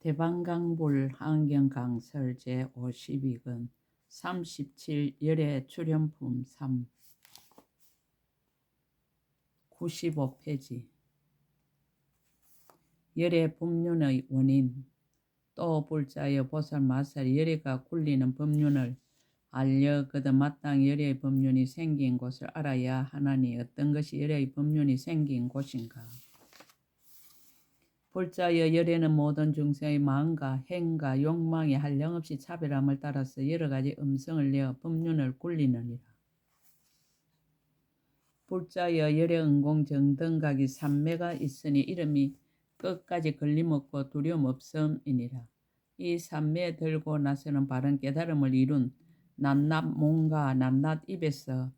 대방강불 환경강설 제52권 37 열애 출연품 3 95페이지. 열애 법륜의 원인. 또 불자여 보살 마살 열애가 굴리는 법륜을 알려 그도 마땅 열애의 법륜이 생긴 곳을 알아야 하나니 어떤 것이 열애의 법륜이 생긴 곳인가 불자여 열에는 모든 중생의 마음과 행과 욕망에 한량없이 차별함을 따라서 여러 가지 음성을 내어 법륜을 굴리느니라. 불자여 열의 은공 정등각이 삼매가 있으니 이름이 끝까지 걸림없고 두려움 없음이니라. 이 삼매 들고 나서는 바른 깨달음을 이룬 낱낱 몸과 낱낱 입에서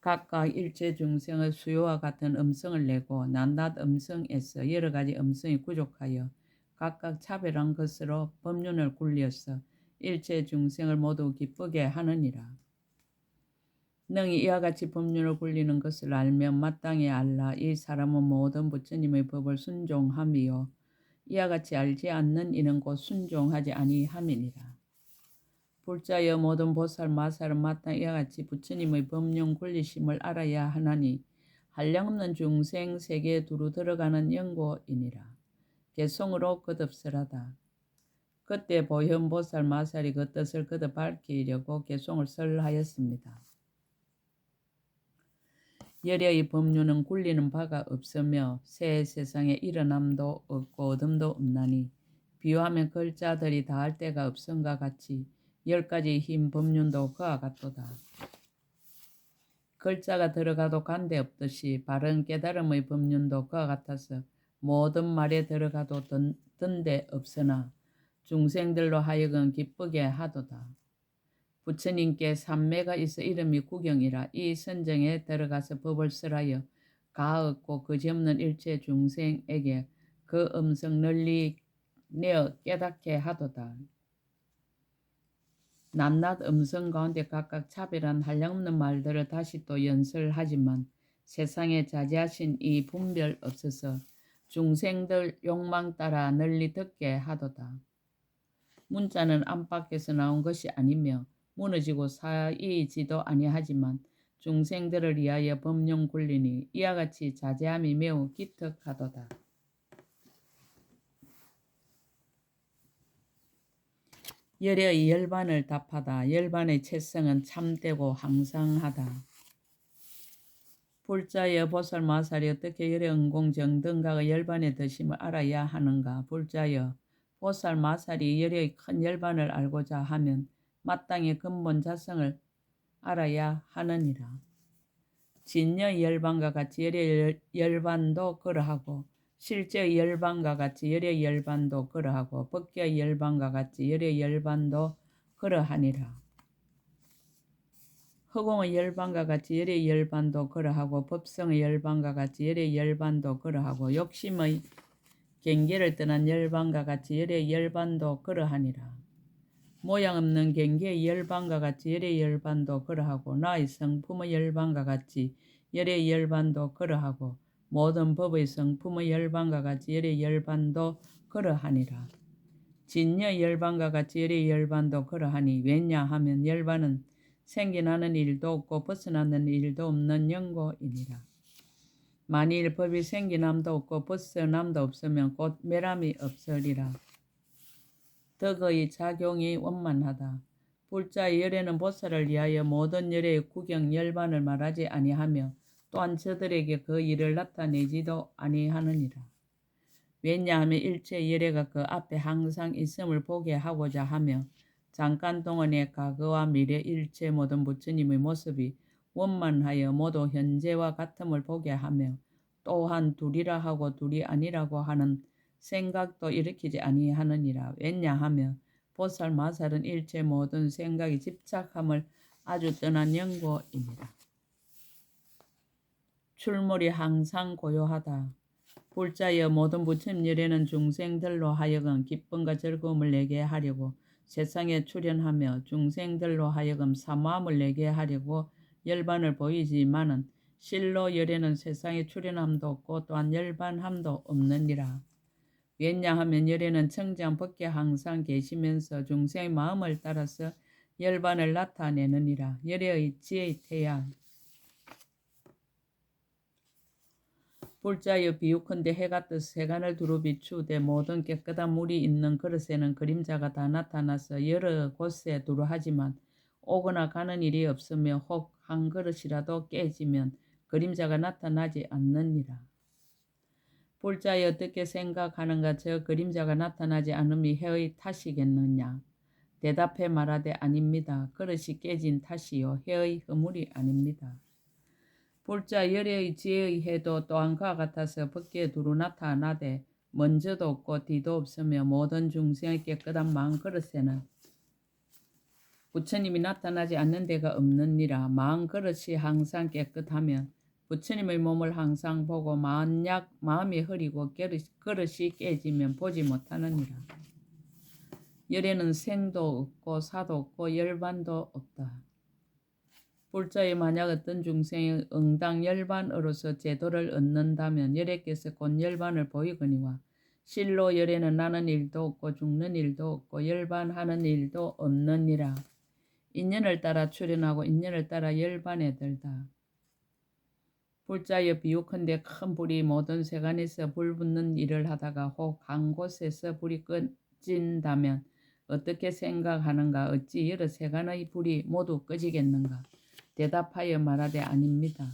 각각 일체 중생의 수요와 같은 음성을 내고 낱낱 음성에서 여러 가지 음성이 부족하여 각각 차별한 것으로 법륜을 굴려서 일체 중생을 모두 기쁘게 하느니라. 능히 이와 같이 법륜을 굴리는 것을 알면 마땅히 알라 이 사람은 모든 부처님의 법을 순종함이요 이와 같이 알지 않는 이는 곧 순종하지 아니함이니라. 불자여 모든 보살 마살은 마땅 이와 같이 부처님의 법령 권리심을 알아야 하나니 한량없는 중생 세계에 두루 들어가는 연고이니라. 개성으로 거듭설하다. 그때 보현보살 마살이 그 뜻을 거듭 밝히려고 개송을 설하였습니다. 열여의 법륜은 굴리는 바가 없으며 새 세상에 일어남도 없고 어둠도 없나니 비유하면 글자들이 다 할 데가 없음과 같이 열 가지 흰 법륜도 그와 같도다. 글자가 들어가도 간데 없듯이 바른 깨달음의 법륜도 그와 같아서 모든 말에 들어가도 든데 없으나 중생들로 하여금 기쁘게 하도다. 부처님께 삼매가 있어 이름이 구경이라 이 선정에 들어가서 법을 쓰라여 가없고 그지없는 일체 중생에게 그 음성 널리 내어 깨닫게 하도다. 낱낱 음성 가운데 각각 차별한 한량없는 말들을 다시 또 연설하지만 세상에 자제하신 이 분별 없어서 중생들 욕망 따라 널리 듣게 하도다. 문자는 안팎에서 나온 것이 아니며 무너지고 사이지도 아니하지만 중생들을 위하여 법령 굴리니 이와 같이 자제함이 매우 기특하도다. 열의 열반을 답하다. 열반의 채성은 참되고 항상하다. 불자여 보살 마살이 어떻게 열의 은공 정등각의 열반의 드심을 알아야 하는가. 불자여 보살 마살이 열의 큰 열반을 알고자 하면 마땅히 근본 자성을 알아야 하느니라. 진여 열반과 같이 열의 열반도 그러하고 실제 열반과 같이 열의 열반도 그러하고 법계 열반과 같이 열의 열반도 그러하니라. 허공의 열반과 같이 열의 열반도 그러하고 법성의 열반과 같이 열의 열반도 그러하고 욕심의 경계를 떠난 열반과 같이 열의 열반도 그러하니라. 모양 없는 경계의 열반과 같이 열의 열반도 그러하고 나의 성품의 열반과 같이 열의 열반도 그러하고 모든 법의 성품의 열반과 같이 열의 열반도 그러하니라. 진여 열반과 같이 열의 열반도 그러하니 왜냐하면 열반은 생겨나는 일도 없고 벗어나는 일도 없는 영고이니라. 만일 법이 생겨남도 없고 벗어남도 없으면 곧 매람이 없으리라. 덕의 작용이 원만하다. 불자의 열에는 보살을 위하여 모든 열의 구경 열반을 말하지 아니하며 또한 저들에게 그 일을 나타내지도 아니하느니라. 왜냐하면 일체 예례가 그 앞에 항상 있음을 보게 하고자 하며 잠깐 동안의 과거와 미래 일체 모든 부처님의 모습이 원만하여 모두 현재와 같음을 보게 하며 또한 둘이라 하고 둘이 아니라고 하는 생각도 일으키지 아니하느니라. 왜냐하면 보살 마살은 일체 모든 생각이 집착함을 아주 떠난 연고입니다. 출몰이 항상 고요하다. 불자여 모든 부처님 열에는 중생들로 하여금 기쁨과 즐거움을 내게 하려고 세상에 출현하며 중생들로 하여금 사모함을 내게 하려고 열반을 보이지만은 실로 열에는 세상에 출현함도 없고 또한 열반함도 없느니라. 왜냐하면 열애는 청장 밖에 항상 계시면서 중생의 마음을 따라서 열반을 나타내느니라. 열애의 지혜의 태양. 불자여 비유컨대 해가 떠서 세간을 두루 비추되 모든 깨끗한 물이 있는 그릇에는 그림자가 다 나타나서 여러 곳에 두루 하지만 오거나 가는 일이 없으며 혹 한 그릇이라도 깨지면 그림자가 나타나지 않느니라. 불자여 어떻게 생각하는가 저 그림자가 나타나지 않음이 해의 탓이겠느냐. 대답해 말하되 아닙니다. 그릇이 깨진 탓이요 해의 허물이 아닙니다. 불자 열의 지혜의 해도 또한 그와 같아서 밖에 두루 나타나되 먼저도 없고 뒤도 없으며 모든 중생의 깨끗한 마음 그릇에는 부처님이 나타나지 않는 데가 없느니라 마음 그릇이 항상 깨끗하면 부처님의 몸을 항상 보고 만약 마음이 흐리고 그릇이 깨지면 보지 못하느니라. 열에는 생도 없고 사도 없고 열반도 없다. 불자에 만약 어떤 중생이 응당 열반으로서 제도를 얻는다면 열애께서 곧 열반을 보이거니와 실로 열애는 나는 일도 없고 죽는 일도 없고 열반하는 일도 없느니라. 인연을 따라 출현하고 인연을 따라 열반에 들다. 불자여 비유컨대 큰 불이 모든 세간에서 불 붙는 일을 하다가 혹 한 곳에서 불이 꺼진다면 어떻게 생각하는가 어찌 여러 세간의 불이 모두 꺼지겠는가 대답하여 말하되 아닙니다.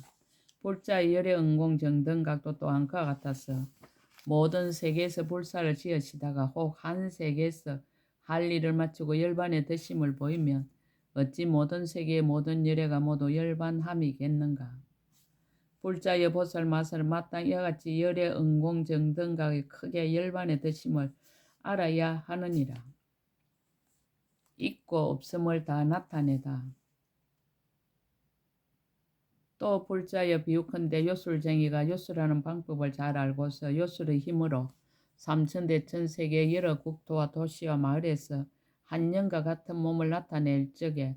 불자 열의 은공 정 등각도 또한 그와 같아서 모든 세계에서 불사를 지으시다가 혹 한 세계에서 할 일을 마치고 열반의 드심을 보이면 어찌 모든 세계의 모든 열애가 모두 열반함이겠는가. 불자여 보살 마살 마땅 이와 같이 열의 은공 정 등각이 크게 열반의 드심을 알아야 하느니라. 있고 없음을 다 나타내다. 또 불자여 비유컨대 요술쟁이가 요술하는 방법을 잘 알고서 요술의 힘으로 삼천대 천 세계 여러 국토와 도시와 마을에서 한년과 같은 몸을 나타낼 적에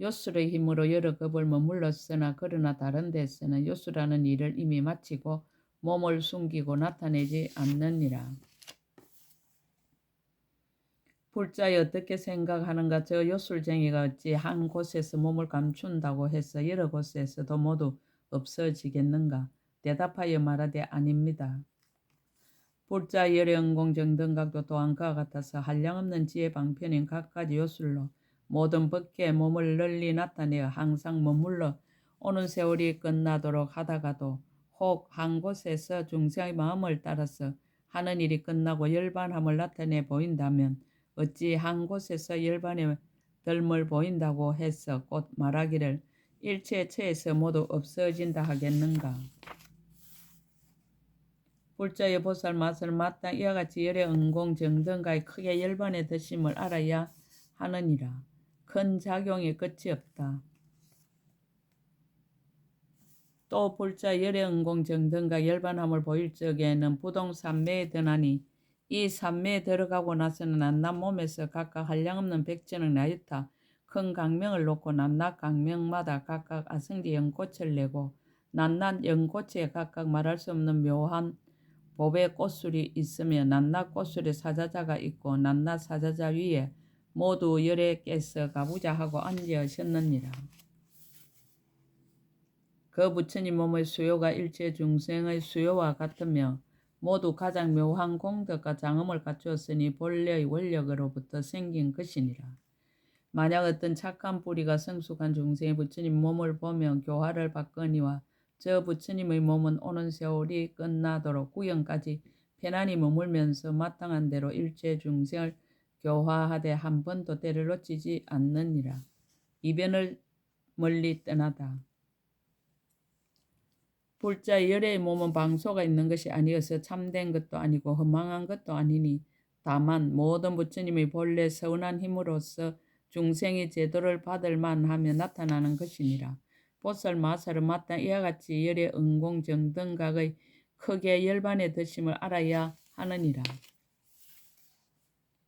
요술의 힘으로 여러 겁을 머물렀으나 그러나 다른 데서는 요술하는 일을 이미 마치고 몸을 숨기고 나타내지 않느니라. 불자에 어떻게 생각하는가 저 요술쟁이가 어찌 한 곳에서 몸을 감춘다고 해서 여러 곳에서도 모두 없어지겠는가 대답하여 말하되 아닙니다. 불자 열영공 정등각도 또한 그와 같아서 한량없는 지혜 방편인 각가지 요술로 모든 법계에 몸을 널리 나타내어 항상 머물러 오는 세월이 끝나도록 하다가도 혹 한 곳에서 중생의 마음을 따라서 하는 일이 끝나고 열반함을 나타내 보인다면 어찌 한 곳에서 열반의 덜물 보인다고 해서 곧 말하기를 일체처에서 모두 없어진다 하겠는가. 불자의 보살 맛을 마땅 이와 같이 열의 은공 정등가의 크게 열반의 드심을 알아야 하느니라. 큰 작용이 끝이 없다. 또 불자 열의 은공 정등가 열반함을 보일 적에는 부동산 매에 드나니 이 산매에 들어가고 나서는 낱낱 몸에서 각각 한량없는 백전을 나였다. 큰 강명을 놓고 낱낱 강명마다 각각 아성지 연꽃을 내고 낱낱 연꽃에 각각 말할 수 없는 묘한 법의 꽃술이 있으며 낱낱 꽃술에 사자자가 있고 낱낱 사자자 위에 모두 열애께서 가부자하고 앉으셨느니라. 그 부처님 몸의 수요가 일체 중생의 수요와 같으며 모두 가장 묘한 공덕과 장엄을 갖추었으니 본래의 원력으로부터 생긴 것이니라. 만약 어떤 착한 뿌리가 성숙한 중생의 부처님 몸을 보며 교화를 받거니와 저 부처님의 몸은 오는 세월이 끝나도록 구영까지 편안히 머물면서 마땅한 대로 일체 중생을 교화하되 한 번도 때를 놓치지 않느니라. 이변을 멀리 떠나다. 불자 열의 몸은 방소가 있는 것이 아니어서 참된 것도 아니고 허망한 것도 아니니 다만 모든 부처님의 본래 서운한 힘으로서 중생이 제도를 받을 만하며 나타나는 것이니라. 보살 마살은 마땅 이와 같이 열의 은공정 등각의 크게 열반의 드심을 알아야 하느니라.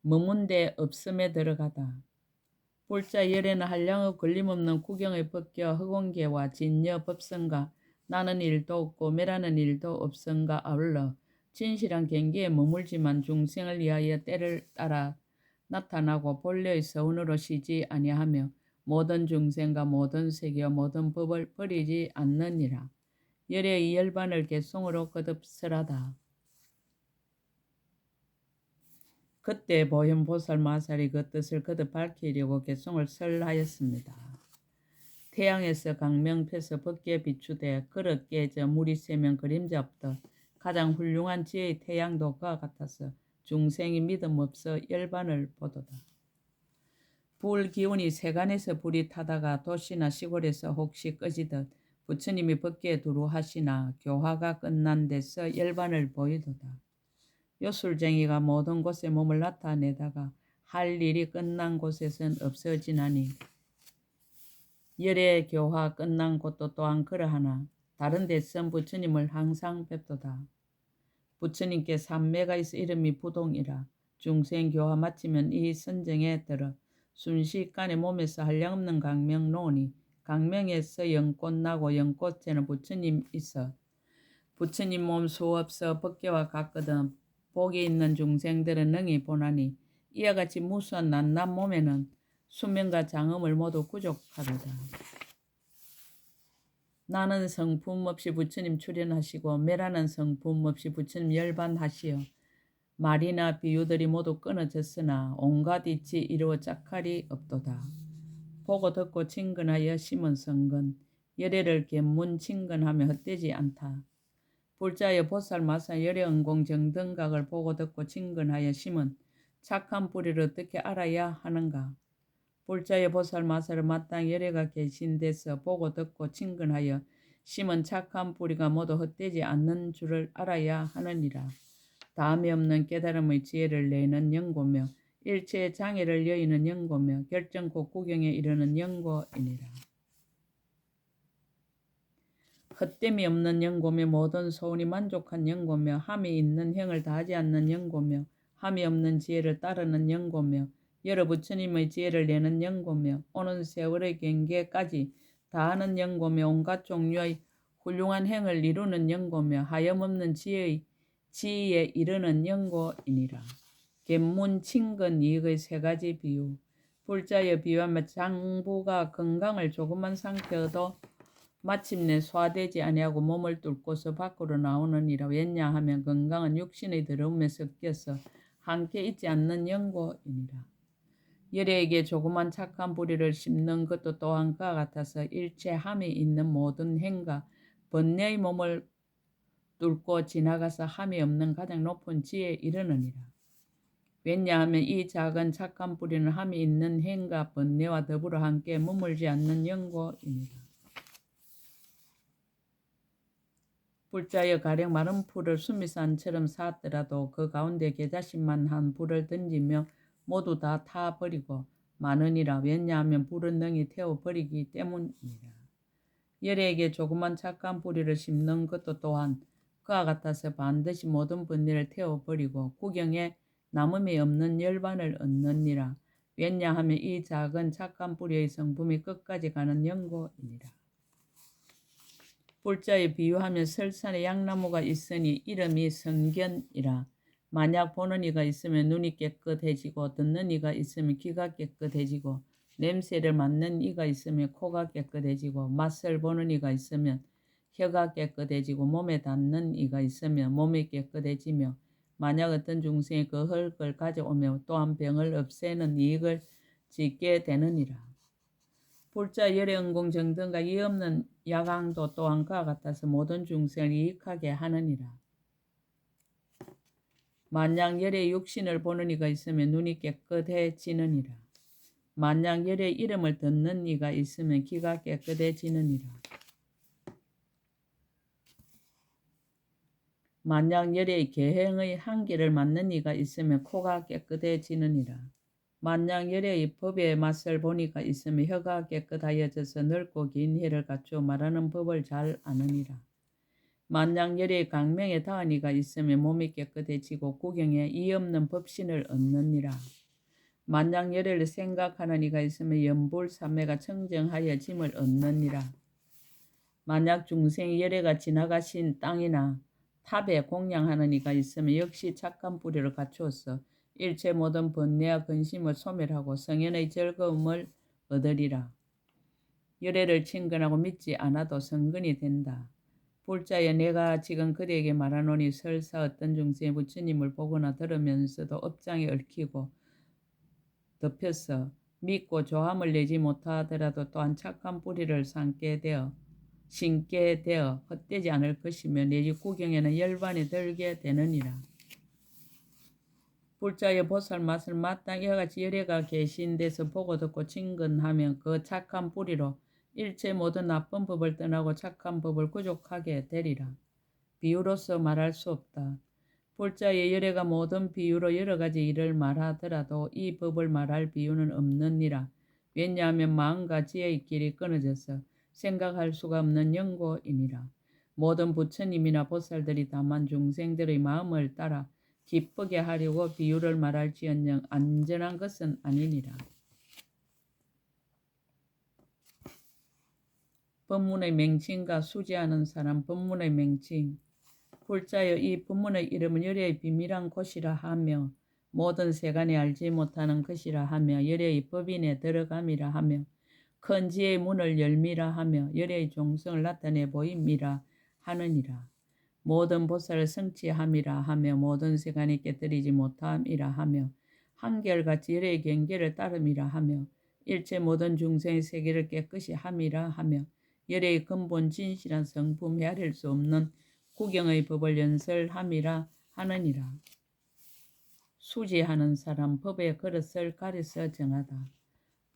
머문데 없음에 들어가다. 불자 열에는 한량의 걸림없는 구경의 법과 허공계와 진여 법성과 나는 일도 없고 매라는 일도 없은가 아울러 진실한 경계에 머물지만 중생을 위하여 때를 따라 나타나고 본래의 서운으로 쉬지 아니하며 모든 중생과 모든 세계와 모든 법을 버리지 않느니라. 열의 이 열반을 개송으로 거듭설하다. 그때 보현보살 마살이 그 뜻을 거듭 밝히려고 개송을 설하였습니다. 태양에서 강명패서 벗게 비추되 그릇 깨져 물이 새면 그림자 없다. 가장 훌륭한 지혜의 태양도 그와 같아서 중생이 믿음 없어 열반을 보도다. 불 기운이 세간에서 불이 타다가 도시나 시골에서 혹시 꺼지듯 부처님이 법계에 두루 하시나 교화가 끝난 데서 열반을 보이도다. 요술쟁이가 모든 곳에 몸을 나타내다가 할 일이 끝난 곳에선 없어지나니 열의 교화 끝난 곳도 또한 그러하나 다른 데선 부처님을 항상 뵙도다. 부처님께 삼매가 있어 이름이 부동이라 중생 교화 마치면 이 선정에 들어 순식간에 몸에서 한량없는 강명 노니 강명에서 연꽃 나고 연꽃에는 부처님 있어 부처님 몸 수없어 법계와 같거든 복이 있는 중생들은 능히 보나니 이와 같이 무수한 낱낱 몸에는 수명과 장엄을 모두 구족하도다. 나는 성품 없이 부처님 출연하시고 매라는 성품 없이 부처님 열반하시어 말이나 비유들이 모두 끊어졌으나 온갖 이치 이루어 짝할이 없도다. 보고 듣고 친근하여 심은 성근 열애를 견문 친근하며 헛되지 않다. 불자여 보살 마사 열애 은공 정등각을 보고 듣고 친근하여 심은 착한 뿌리를 어떻게 알아야 하는가? 불자의 보살 마사를 마땅 열애가 계신 데서 보고 듣고 친근하여 심은 착한 뿌리가 모두 헛되지 않는 줄을 알아야 하느니라. 다음에 없는 깨달음의 지혜를 내는 연고며 일체의 장애를 여의는 연고며 결정코 구경에 이르는 연고이니라. 헛됨이 없는 연고며 모든 소원이 만족한 연고며 함이 있는 행을 다하지 않는 연고며 함이 없는 지혜를 따르는 연고며 여러 부처님의 지혜를 내는 연고며 오는 세월의 경계까지 다하는 연고며 온갖 종류의 훌륭한 행을 이루는 연고며 하염없는 지혜의 지혜에 이르는 연고이니라. 견문, 친근, 이익의 세 가지 비유. 불자의 비유하며 장부가 건강을 조금만 상태어도 마침내 소화되지 아니하고 몸을 뚫고서 밖으로 나오느니라. 왜냐하면 건강은 육신의 더러움에 섞여서 함께 있지 않는 연고이니라. 열애에게 조그만 착한 뿌리를 심는 것도 또한 그와 같아서 일체 함이 있는 모든 행과 번뇌의 몸을 뚫고 지나가서 함이 없는 가장 높은 지에 이르느니라. 왜냐하면 이 작은 착한 뿌리는 함이 있는 행과 번뇌와 더불어 함께 머물지 않는 연고이니라. 불자여 가령 마른 풀을 수미산처럼 쌓았더라도 그 가운데 계자심만 한 불을 던지며 모두 다 타버리고 많으니라 왜냐하면 불은 능히 태워버리기 때문이라. 열에게 조그만 착한 뿌리를 심는 것도 또한 그와 같아서 반드시 모든 번뇌를 태워버리고 구경에 남음이 없는 열반을 얻느니라. 왜냐하면 이 작은 착한 뿌리의 성품이 끝까지 가는 연고이니라. 뿔자에 비유하며 설산에 양나무가 있으니 이름이 성견이라. 만약 보는 이가 있으면 눈이 깨끗해지고 듣는 이가 있으면 귀가 깨끗해지고 냄새를 맡는 이가 있으면 코가 깨끗해지고 맛을 보는 이가 있으면 혀가 깨끗해지고 몸에 닿는 이가 있으면 몸이 깨끗해지며 만약 어떤 중생이 그 흙을 가져오며 또한 병을 없애는 이익을 짓게 되느니라. 불자 열애응공 정 등과 이 없는 야광도 또한 그와 같아서 모든 중생을 이익하게 하느니라. 만약 열의 육신을 보는 이가 있으면 눈이 깨끗해지느니라. 만약 열의 이름을 듣는 이가 있으면 귀가 깨끗해지느니라. 만약 열의 계행의 한계를 맞는 이가 있으면 코가 깨끗해지느니라. 만약 열의 법의 맛을 보니까 있으면 혀가 깨끗하여져서 넓고 긴 혀를 갖추어 말하는 법을 잘 아느니라. 만약 열의 강명에 이가 있으면 몸이 깨끗해지고 구경에 이 없는 법신을 얻느니라. 만약 열애를 생각하는 이가 있으면 연불 삼매가 청정하여 짐을 얻느니라. 만약 중생 열애가 지나가신 땅이나 탑에 공양하는 이가 있으면 역시 착한 뿌리를 갖추었어 일체 모든 번뇌와 근심을 소멸하고 성현의 즐거움을 얻으리라. 열애를 친근하고 믿지 않아도 성근이 된다. 불자여 내가 지금 그대에게 말하노니 설사 어떤 중생의 부처님을 보거나 들으면서도 업장에 얽히고 덮여서 믿고 조함을 내지 못하더라도 또한 착한 뿌리를 삼게 되어 신게 되어 헛되지 않을 것이며 내지 구경에는 열반이 들게 되느니라. 불자의 보살 맛을 마땅히 이와 같이 열애가 계신 데서 보고 듣고 친근하면 그 착한 뿌리로 일체 모든 나쁜 법을 떠나고 착한 법을 구족하게 되리라. 비유로서 말할 수 없다. 불자의 열애가 모든 비유로 여러 가지 일을 말하더라도 이 법을 말할 비유는 없느니라. 왜냐하면 마음과 지혜의 길이 끊어져서 생각할 수가 없는 연고이니라. 모든 부처님이나 보살들이 다만 중생들의 마음을 따라 기쁘게 하려고 비유를 말할지언정 안전한 것은 아니니라. 법문의 맹칭과 수지하는 사람 법문의 맹칭 불자여 이 법문의 이름은 열애의 비밀한 곳이라 하며 모든 세간이 알지 못하는 것이라 하며 열애의 법인에 들어감이라 하며 큰 지혜의 문을 열미라 하며 열애의 종성을 나타내 보임이라 하느니라. 모든 보살을 성취함이라 하며 모든 세간이 깨뜨리지 못함이라 하며 한결같이 열애의 경계를 따름이라 하며 일체 모든 중생의 세계를 깨끗이 함이라 하며 열애의 근본 진실한 성품 헤아릴 수 없는 구경의 법을 연설함이라 하느니라. 수지하는 사람 법의 그릇을 가려서 정하다.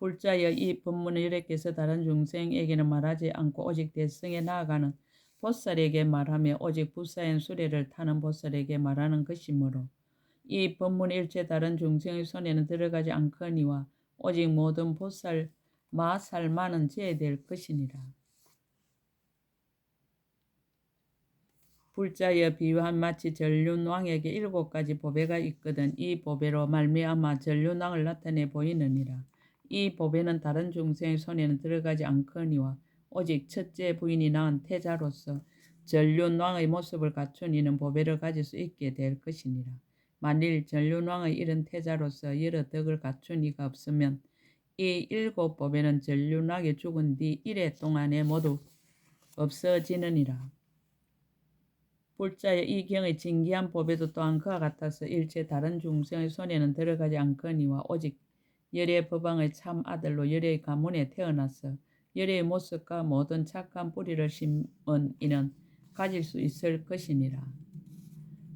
불자여 이 법문을 여러께서 다른 중생에게는 말하지 않고 오직 대성에 나아가는 보살에게 말하며 오직 부사인 수레를 타는 보살에게 말하는 것이므로 이 법문 일체 다른 중생의 손에는 들어가지 않거니와 오직 모든 보살 마살만은 제될 것이니라. 불자여 비유한 마치 전륜왕에게 일곱 가지 보배가 있거든 이 보배로 말미암아 전륜왕을 나타내 보이느니라. 이 보배는 다른 중생의 손에는 들어가지 않거니와 오직 첫째 부인이 낳은 태자로서 전륜왕의 모습을 갖춘 이는 보배를 가질 수 있게 될 것이니라. 만일 전륜왕의 이런 태자로서 여러 덕을 갖춘 이가 없으면 이 일곱 보배는 전륜왕이 죽은 뒤 일해 동안에 모두 없어지느니라. 불자의 이 경의 진기한 보배도 또한 그와 같아서 일체 다른 중생의 손에는 들어가지 않거니와 오직 열의 법왕의 참 아들로 열의 가문에 태어나서 열의 모습과 모든 착한 뿌리를 심은 이는 가질 수 있을 것이니라.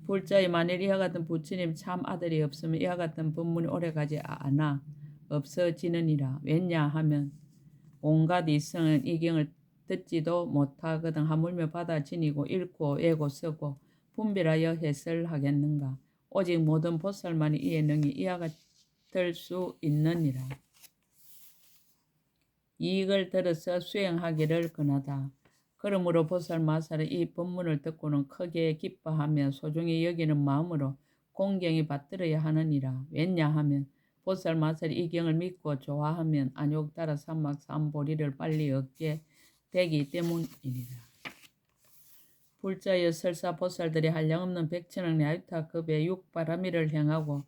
불자의 만일 이와 같은 부처님 참 아들이 없으면 이와 같은 법문이 오래가지 않아 없어지느니라. 왜냐 하면 온갖 이성은 이 경을 듣지도 못하거든 하물며 받아 지니고 읽고 외고 쓰고 분별하여 해설하겠는가. 오직 모든 보살만이 이에 능히 이와 같을 수 있느니라. 이익을 들어서 수행하기를 권하다. 그러므로 보살 마살은 이 법문을 듣고는 크게 기뻐하며 소중히 여기는 마음으로 공경이 받들어야 하느니라. 왜냐하면 보살 마살이 이 경을 믿고 좋아하면 안욕 따라 삼막 삼보리를 빨리 얻게 되기 때문이니라. 불자여 설사 보살들이 한량없는 백천왕 야유타급의 육바라미를 행하고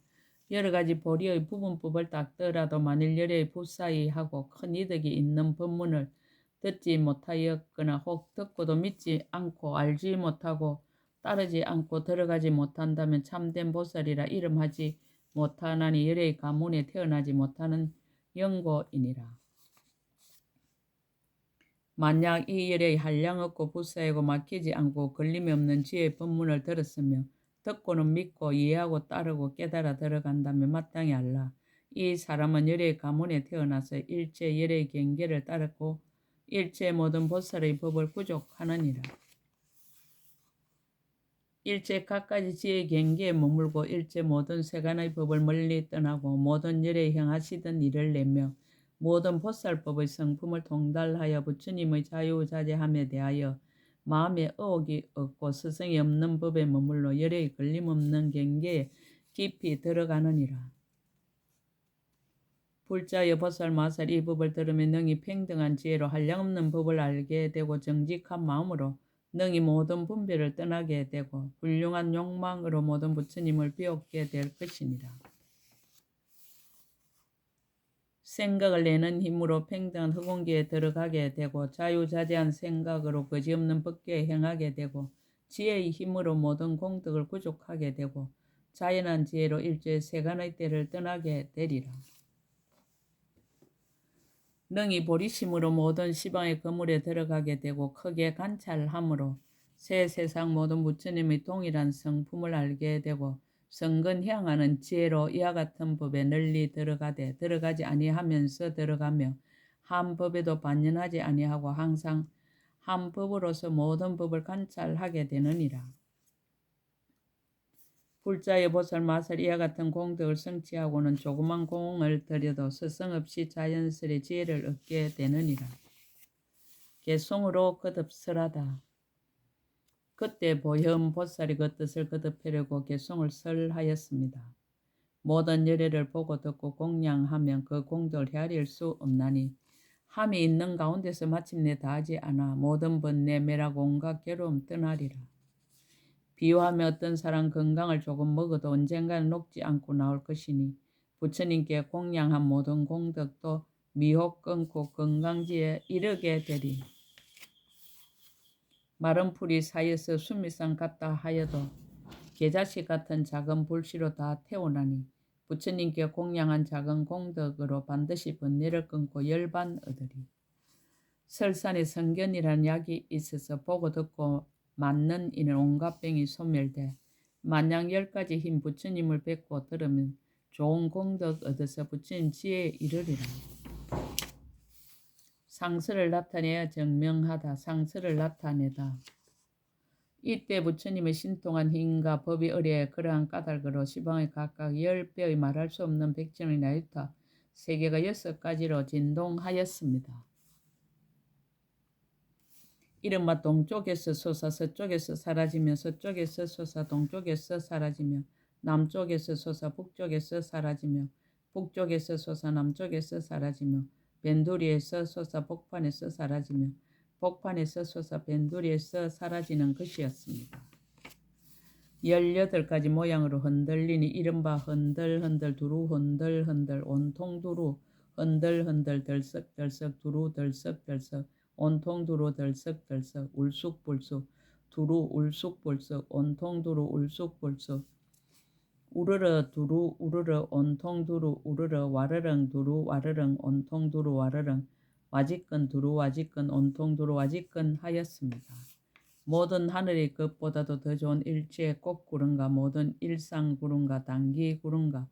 여러 가지 보리의 부분법을 닦더라도 만일 열의 부사이 하고 큰 이득이 있는 법문을 듣지 못하였거나 혹 듣고도 믿지 않고 알지 못하고 따르지 않고 들어가지 못한다면 참된 보살이라 이름하지 못하나니 열의 가문에 태어나지 못하는 영고이니라. 만약 이 열의 한량 없고 부사이고 막히지 않고 걸림이 없는 지혜의 법문을 들었으며 듣고는 믿고 이해하고 따르고 깨달아 들어간다면 마땅히 알라. 이 사람은 열의 가문에 태어나서 일체 열의 경계를 따르고 일체 모든 보살의 법을 구족하느니라. 일체 각가지 지의 경계에 머물고 일체 모든 세간의 법을 멀리 떠나고 모든 열에 행하시던 일을 내며 모든 보살법의 성품을 통달하여 부처님의 자유자재함에 대하여 마음에 의혹이 없고 스승이 없는 법에 머물러 열에 걸림없는 경계에 깊이 들어가느니라. 불자여 보살 마살 이 법을 들으면 능히 평등한 지혜로 한량없는 법을 알게 되고 정직한 마음으로 능히 모든 분별을 떠나게 되고 훌륭한 욕망으로 모든 부처님을 비웃게 될 것이니라. 생각을 내는 힘으로 평등한 흑원기에 들어가게 되고 자유자재한 생각으로 거지없는 법계에 행하게 되고 지혜의 힘으로 모든 공덕을 구족하게 되고 자연한 지혜로 일주의 세간의 때를 떠나게 되리라. 능히 보리심으로 모든 시방의 건물에 들어가게 되고 크게 관찰함으로 새 세상 모든 부처님의 동일한 성품을 알게 되고 성근 향하는 지혜로 이와 같은 법에 널리 들어가되 들어가지 아니하면서 들어가며 한 법에도 반연하지 아니하고 항상 한 법으로서 모든 법을 관찰하게 되느니라. 불자의 보살 마살 이와 같은 공덕을 성취하고는 조그만 공을 들여도 스승 없이 자연스레 지혜를 얻게 되느니라. 개송으로 거듭설하다. 그때 보현 보살이 그 뜻을 거듭하려고 개송을 설하였습니다. 모든 열애를 보고 듣고 공양하면 그 공덕을 헤아릴 수 없나니 함이 있는 가운데서 마침내 다하지 않아 모든 번뇌 매락 온갖 괴로움 떠나리라. 비유하며 어떤 사람 건강을 조금 먹어도 언젠가는 녹지 않고 나올 것이니 부처님께 공양한 모든 공덕도 미혹 끊고 건강지에 이르게 되리. 마른 풀이 사이에서 수미상 같다 하여도 계자식 같은 작은 불씨로 다 태우나니 부처님께 공양한 작은 공덕으로 반드시 번뇌를 끊고 열반 얻으리. 설산에 성견이라는 약이 있어서 보고 듣고 맞는 이는 온갖 병이 소멸돼 만약 열 가지 힘 부처님을 뵙고 들으면 좋은 공덕 얻어서 부처님 지혜에 이르리라. 상스를 나타내야 증명하다. 상스를 나타내다. 이때 부처님의 신통한 힘과 법이 의뢰 그러한 까닭으로 시방에 각각 열 배의 말할 수 없는 백전의 나이타 세계가 여섯 가지로 진동하였습니다. 이른바 동쪽에서 솟아 서쪽에서 사라지며 서쪽에서 솟아 동쪽에서 사라지며 남쪽에서 솟아 북쪽에서 사라지며 북쪽에서 솟아 남쪽에서 사라지며 벤두리에서 솟아 복판에서 사라지며 복판에서 솟아 벤두리에서 사라지는 것이었습니다. 18가지 모양으로 흔들리니 이른바 흔들흔들 두루 흔들흔들 온통 두루 흔들흔들 덜썩덜썩 두루 덜썩덜썩 온통 두루 덜썩덜썩 울쑥불쑥 두루 울쑥불쑥 온통 두루 울쑥불쑥 우르르 두루 우르르 온통 두루 우르르 와르릉 두루 와르릉 온통 두루 와르릉 와지끈 두루 와지끈 온통 두루 와지끈 하였습니다. 모든 하늘의 것보다도 더 좋은 일체의 꽃구름과 모든 일상구름과 단기구름과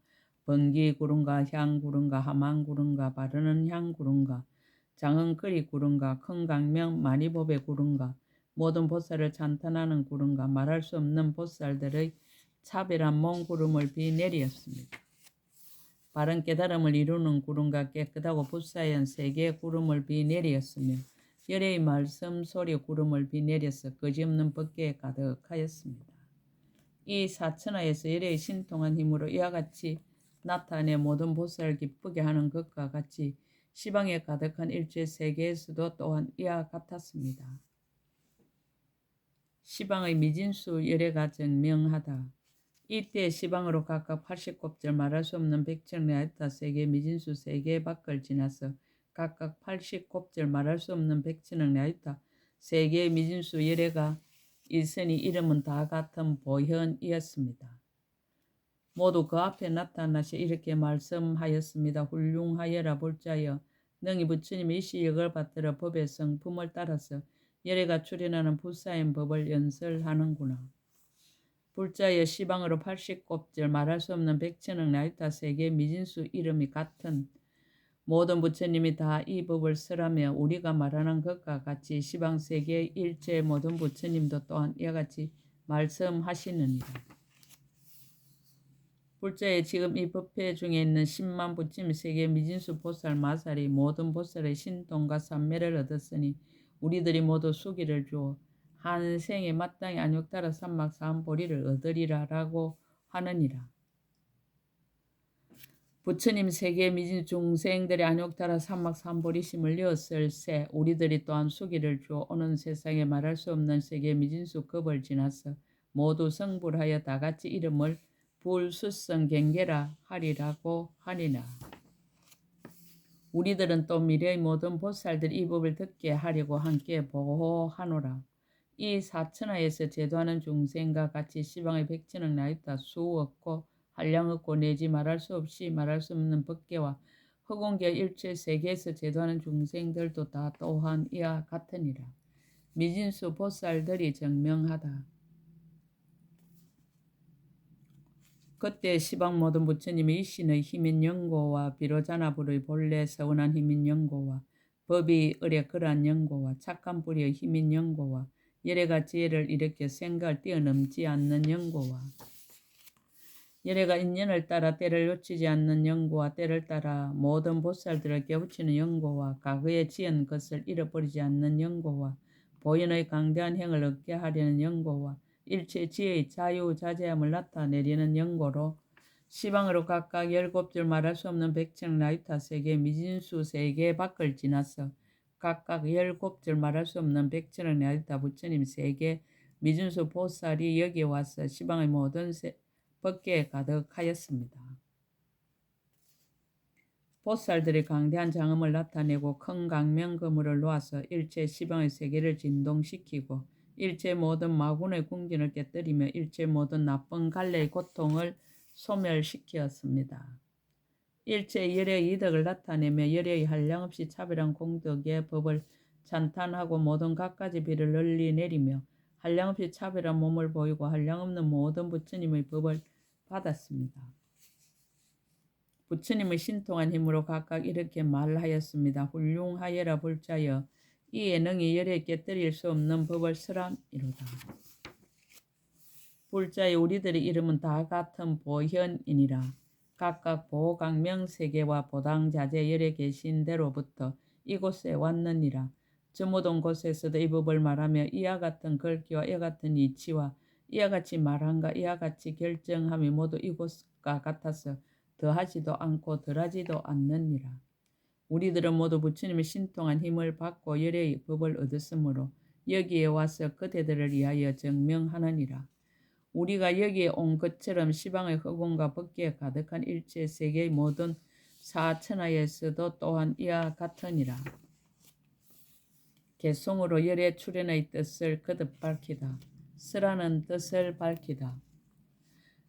번기구름과 향구름과 하만구름과 바르는 향구름과 장흥거리 구름과 큰 강명 마니법의 구름과 모든 보살을 찬탄하는 구름과 말할 수 없는 보살들의 차별한 먼 구름을 비 내리었습니다. 바른 깨달음을 이루는 구름과 깨끗하고 불사연 세 개의 구름을 비 내리었으며 열의 말씀 소리 구름을 비 내려서 거지없는 법계에 가득하였습니다. 이 사천하에서 열의 신통한 힘으로 이와 같이 나타내 모든 보살을 기쁘게 하는 것과 같이 시방에 가득한 일제 세계에서도 또한 이와 같았습니다. 시방의 미진수 열애가 증명하다. 이때 시방으로 각각 80곱절 말할 수 없는 백천레아타 세계 미진수 세계 밖을 지나서 각각 80곱절 말할 수 없는 백천억 레아타 세계 미진수 열애가 있으니 이름은 다 같은 보현이었습니다. 모두 그 앞에 나타나시 이렇게 말씀하였습니다. 훌륭하여라 볼자여 능히 부처님의 시역을 받들어 법의 성품을 따라서 열애가 출현하는 불사인 법을 연설하는구나. 불자여 시방으로 80곱절 말할 수 없는 백천억 나이타 세계 미진수 이름이 같은 모든 부처님이 다 이 법을 설하며 우리가 말하는 것과 같이 시방 세계 일체 모든 부처님도 또한 이와 같이 말씀하시느니라. 불자에 지금 이 법회 중에 있는 10만 부침 세계 미진수 보살 마살이 모든 보살의 신통과 삼매를 얻었으니 우리들이 모두 수기를 주어 한 생에 마땅히 안욕따라 삼막 사암보리를 얻으리라라고 하느니라. 부처님 세계 미진 중생들의 안욕따라 삼막 삼보리심을 이었을세 우리들이 또한 수기를 주어 오는 세상에 말할 수 없는 세계 미진수 급을 지나서 모두 성불하여 다같이 이름을 불수성 경계라 하리라고 하니라. 우리들은 또 미래의 모든 보살들 이 법을 듣게 하려고 함께 보호하노라. 이 사천하에서 제도하는 중생과 같이 시방의 백천억 나이다 수 없고 한량 없고 내지 말할 수 없이 말할 수 없는 법계와 허공계 일체 세계에서 제도하는 중생들도 다 또한 이와 같으니라. 미진수 보살들이 증명하다. 그때 시방 모든 부처님의 이신의 힘인 영고와 비로자나불의 본래 서운한 힘인 영고와 법이 의뢰 그러한 영고와 착한 뿌리의 힘인 영고와 열애가 지혜를 일으켜 생각을 뛰어넘지 않는 영고와 열애가 인연을 따라 때를 놓치지 않는 영고와 때를 따라 모든 보살들을 깨우치는 영고와 과거에 지은 것을 잃어버리지 않는 영고와 보현의 강대한 행을 얻게 하려는 영고와 일체 지혜의 자유자재함을 나타내려는 영고로 시방으로 각각 열곱 줄 말할 수 없는 백청 라이타 세계 미진수 세계 밖을 지나서 각각 열곱 줄 말할 수 없는 백천을 라이타 부처님 세계 미진수 보살이 여기 와서 시방의 모든 세, 법계에 가득하였습니다. 보살들이 강대한 장엄을 나타내고 큰 강명거물을 놓아서 일체 시방의 세계를 진동시키고 일체 모든 마군의 궁진을 깨뜨리며 일체 모든 나쁜 갈래의 고통을 소멸시켰습니다. 일체 열의 이덕을 나타내며 열의 한량 없이 차별한 공덕의 법을 찬탄하고 모든 갖가지 비를 널리 내리며 한량 없이 차별한 몸을 보이고 한량 없는 모든 부처님의 법을 받았습니다. 부처님의 신통한 힘으로 각각 이렇게 말하였습니다. 훌륭하여라 불자여 이 예능이 열에 깨뜨릴 수 없는 법을 설함이로다. 불자의 우리들의 이름은 다 같은 보현이니라. 각각 보강명 세계와 보당자재 열에 계신 대로부터 이곳에 왔느니라. 저 모든 곳에서도 이 법을 말하며 이와 같은 글귀와 이와 같은 이치와 이와 같이 말한가 이와 같이 결정함이 모두 이곳과 같아서 더하지도 않고 덜하지도 않느니라. 우리들은 모두 부처님의 신통한 힘을 받고 열의 법을 얻었으므로 여기에 와서 그대들을 위하여 증명하느니라. 우리가 여기에 온 것처럼 시방의 허공과 법계에 가득한 일체 세계의 모든 사천하에서도 또한 이와 같으니라. 개송으로 열의 출현의 뜻을 거듭 밝히다. 쓰라는 뜻을 밝히다.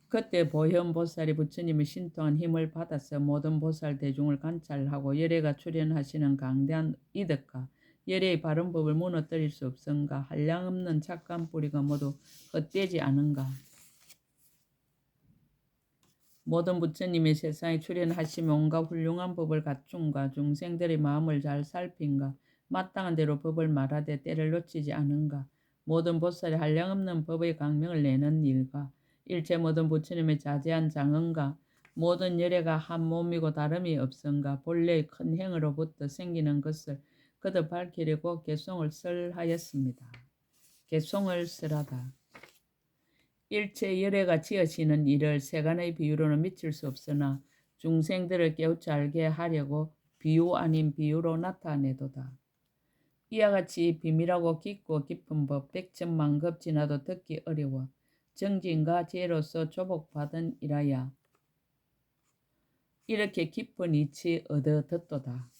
그때 보현보살이 부처님의 신통한 힘을 받아서 모든 보살 대중을 관찰하고 열애가 출현하시는 강대한 이득과 열애의 바른 법을 무너뜨릴 수 없은가? 한량없는 착한 뿌리가 모두 헛되지 않은가? 모든 부처님이 세상에 출현하시며 온갖 훌륭한 법을 갖춘가? 중생들의 마음을 잘 살핀가? 마땅한 대로 법을 말하되 때를 놓치지 않은가? 모든 보살이 한량없는 법의 강명을 내는 일과 일체 모든 부처님의 자제한 장언과 모든 열애가 한 몸이고 다름이 없은가? 본래의 큰 행으로부터 생기는 것을 거듭 밝히려고 개송을 설하였습니다. 개송을 설하다. 일체 열애가 지어지는 일을 세간의 비유로는 미칠 수 없으나 중생들을 깨우쳐 알게 하려고 비유 아닌 비유로 나타내도다. 이와 같이 비밀하고 깊고 깊은 법 백천만급 지나도 듣기 어려워 정진과 지혜로서 조복받은 이라야 이렇게 깊은 이치 얻어 듣도다.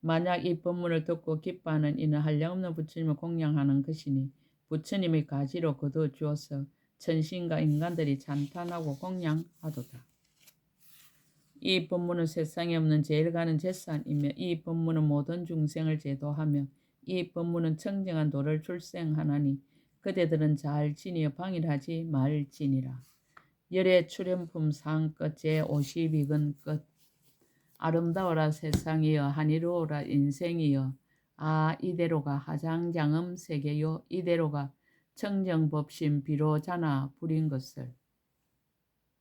만약 이 법문을 듣고 기뻐하는 이는 한량없는 부처님을 공양하는 것이니 부처님의 가지로 거둬 주어서 천신과 인간들이 찬탄하고 공양하도다. 이 법문은 세상에 없는 제일 가는 재산이며 이 법문은 모든 중생을 제도하며 이 법문은 청정한 도를 출생하나니 그대들은 잘 지니어 방일하지 말지니라. 열의 출연품 상끝 제52근 끝 아름다워라 세상이여 한이로워라 인생이여. 아 이대로가 하장장음 세계요 이대로가 청정법심 비로자나 부린 것을